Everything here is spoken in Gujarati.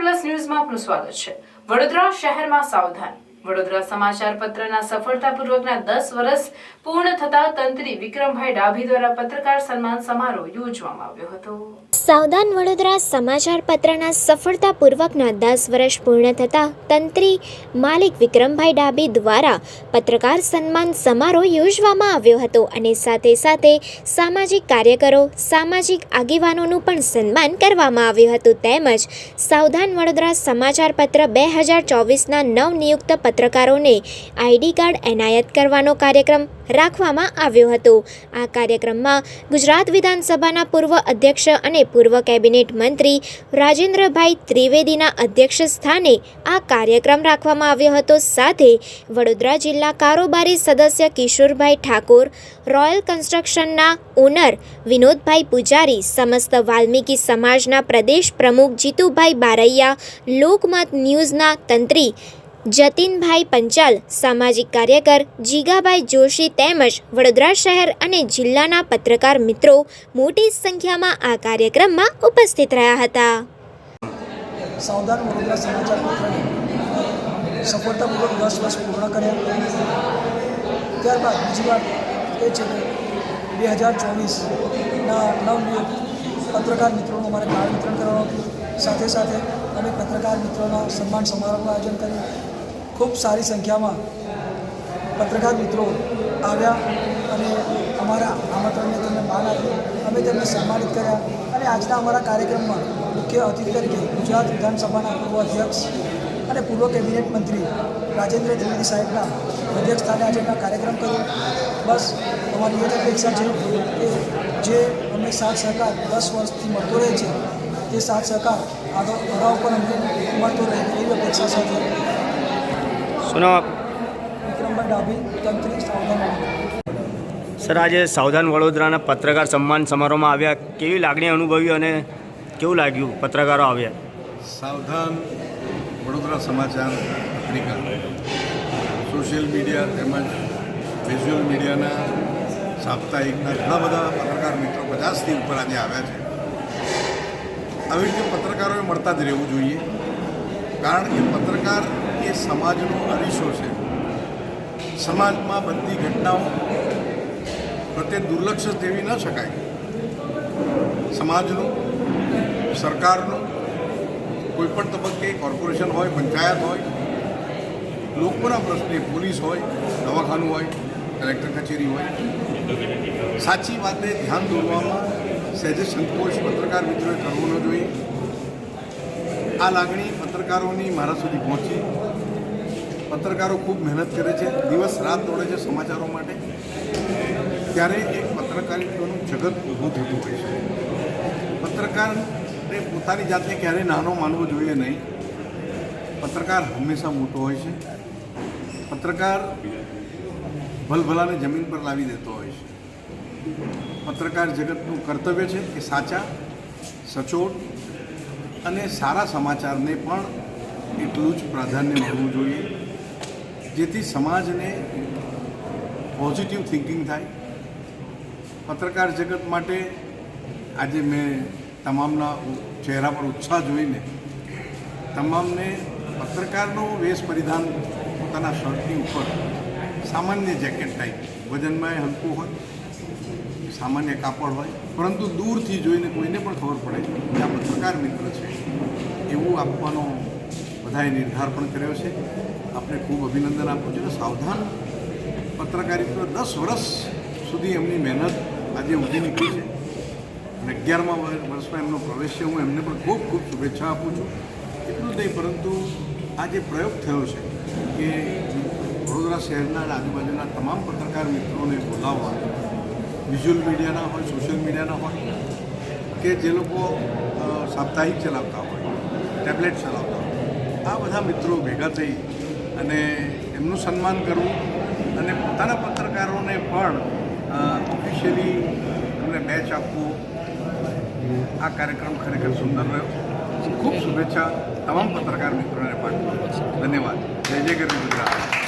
પ્લસ ન્યૂઝમાં આપનું સ્વાગત છે. વડોદરા શહેરમાં સાવધાન. વડોદરા સમાચાર પત્રના સફળતાપૂર્વકના દસ વર્ષ પૂર્ણ થતા તંત્રી વિક્રમભાઈ ડાભી દ્વારા પત્રકાર સન્માન સમારોહ યોજવામાં આવ્યો હતો. સાવધાન વડોદરા સમાચાર પત્રના સફળતાપૂર્વકના દસ વર્ષ પૂર્ણ થતાં તંત્રી માલિક વિક્રમભાઈ ડાબી દ્વારા પત્રકાર સન્માન સમારોહ યોજવામાં આવ્યો હતો અને સાથે સાથે સામાજિક કાર્યકરો, સામાજિક આગેવાનોનું પણ સન્માન કરવામાં આવ્યું હતું. તેમજ સાવધાન વડોદરા સમાચાર પત્ર બે હજાર ચોવીસના નવનિયુક્ત પત્રકારોને આઈડી કાર્ડ એનાયત કરવાનો કાર્યક્રમ રાખવામાં આવ્યો હતો. આ કાર્યક્રમમાં ગુજરાત વિધાનસભાના પૂર્વ અધ્યક્ષ અને પૂર્વ કેબિનેટ મંત્રી રાજેન્દ્રભાઈ ત્રિવેદીના અધ્યક્ષ સ્થાને આ કાર્યક્રમ રાખવામાં આવ્યો હતો. સાથે વડોદરા જિલ્લા કારોબારી સદસ્ય કિશોરભાઈ ઠાકોર, રોયલ કન્સ્ટ્રક્શનના ઓનર વિનોદભાઈ પૂજારી, સમસ્ત વાલ્મીકી સમાજના પ્રદેશ પ્રમુખ જીતુભાઈ બારૈયા, લોકમત ન્યૂઝના તંત્રી જતીનભાઈ પંચાલ, સામાજિક કાર્યકર, જીગાભાઈ જોશી તેમજ વડોદરા શહેર અને જિલ્લાના પત્રકાર મિત્રો મોટી સંખ્યામાં આ કાર્યક્રમમાં ઉપસ્થિત રહ્યા હતા. સાવધાન બે હજાર ચોવીસના નવનિયુક્ત પત્રકાર મિત્રોનું અમારે કાર્ડ વિતરણ કરવાનું સાથે સાથે અમે પત્રકાર મિત્રોના સન્માન સમારોહનું આયોજન કર્યું. ખૂબ સારી સંખ્યામાં પત્રકાર મિત્રો આવ્યા અને અમારા આમંત્રણને તેમને માન આપ્યું. અમે તેમને સન્માનિત કર્યા અને આજના અમારા કાર્યક્રમમાં મુખ્ય અતિથિ તરીકે ગુજરાત વિધાનસભાના પૂર્વ અધ્યક્ષ અને પૂર્વ કેબિનેટ મંત્રી રાજેન્દ્ર ત્રિવેદી સાહેબના અધ્યક્ષ સ્થાને આજે કાર્યક્રમ કર્યો. બસ અમારી એક અપેક્ષા છે કે જે અમને સાથ સહકાર દસ વર્ષથી મળતો રહે છે, તે સાથ સહકાર આગળ અગાઉ પણ અમને મળતો રહે એવી અપેક્ષા સાથે શું નામ સર આજે સાવધાન વડોદરાના પત્રકાર સન્માન સમારોહમાં આવ્યા કેવી લાગણી અનુભવી અને કેવું લાગ્યું પત્રકારો આવ્યા સાવધાન વડોદરા સમાચાર પત્રિકા સોશિયલ મીડિયા તેમજ વિઝ્યુઅલ મીડિયાના સાપ્તાહિકના ઘણા બધા પત્રકાર મિત્રો પચાસથી ઉપર આજે આવ્યા છે. આવી રીતે પત્રકારોએ મળતા જ રહેવું જોઈએ. કારણ કે પત્રકાર એ સમાજનો અરીસો છે. સમાજમાં બનતી ઘટનાઓ પ્રત્યે દુર્લક્ષ તેવી ન શકાય. સમાજનું, સરકારનું, કોઈપણ તબક્કે કોર્પોરેશન હોય, પંચાયત હોય, લોકોના પ્રશ્ને પોલીસ હોય, દવાખાનું હોય, કલેક્ટર કચેરી હોય. સાચી વાતને ધ્યાન દોરવામાં સહેજે સંકોચ પત્રકાર મિત્રોએ કરવો ન જોઈએ. આ લાગણી પત્રકારોની મારા સુધી પહોંચી. પત્રકારો ખૂબ મહેનત કરે છે. દિવસ રાત દોડે છે સમાચારો માટે. ત્યારે એક પત્રકારિતાનું જગત ઊભું થતું હોય છે. પત્રકારને પોતાની જાતને ક્યારેય નાનો માનવો જોઈએ નહીં. પત્રકાર હંમેશા મોટો હોય છે. પત્રકાર ભલભલાને જમીન પર લાવી દેતો હોય છે. પત્રકાર જગતનું કર્તવ્ય છે કે સાચા, સચોટ અને સારા સમાચારને પણ એટલું જ પ્રાધાન્ય મળવું જોઈએ, જેથી સમાજને પોઝિટિવ થિંકિંગ થાય. પત્રકાર જગત માટે આજે મેં તમામના ચહેરા પર ઉત્સાહ જોઈને તમામને પત્રકારનો વેશ પરિધાન પોતાના શર્ટની ઉપર સામાન્ય જેકેટ ટાઈપ વજનમાં હલકું હોય. સામાન્ય કાપડ હોય, પરંતુ દૂરથી જોઈને કોઈને પણ ખબર પડે કે આ પત્રકાર મિત્ર છે. એવું આપવાનો બધાએ નિર્ધાર પણ કર્યો છે. આપણે ખૂબ અભિનંદન આપું છું. સાવધાન પત્રકારિત્વ દસ વર્ષ સુધી એમની મહેનત આજે ઊભી નીકળી છે. અને અગિયારમા વર્ષમાં એમનો પ્રવેશ છે. હું એમને પણ ખૂબ ખૂબ શુભેચ્છા આપું છું. એટલું જ નહીં, પરંતુ આ જે પ્રયોગ થયો છે કે વડોદરા શહેરના આજુબાજુના તમામ પત્રકાર મિત્રોને બોલાવવા વિઝ્યુઅલ મીડિયાના હોય, સોશિયલ મીડિયાના હોય, કે જે લોકો સાપ્તાહિક ચલાવતા હોય, ટેબ્લેટ ચલાવતા હોય. આ બધા મિત્રો ભેગા થઈ અને એમનું સન્માન કરવું અને પોતાના પત્રકારોને પણ ઓફિશિયલી એમને બેચ આપવું. આ કાર્યક્રમ ખરેખર સુંદર રહ્યો. ખૂબ શુભેચ્છા તમામ પત્રકાર મિત્રોને પણ. ધન્યવાદ. જય જય ગરવી ગુજરાત.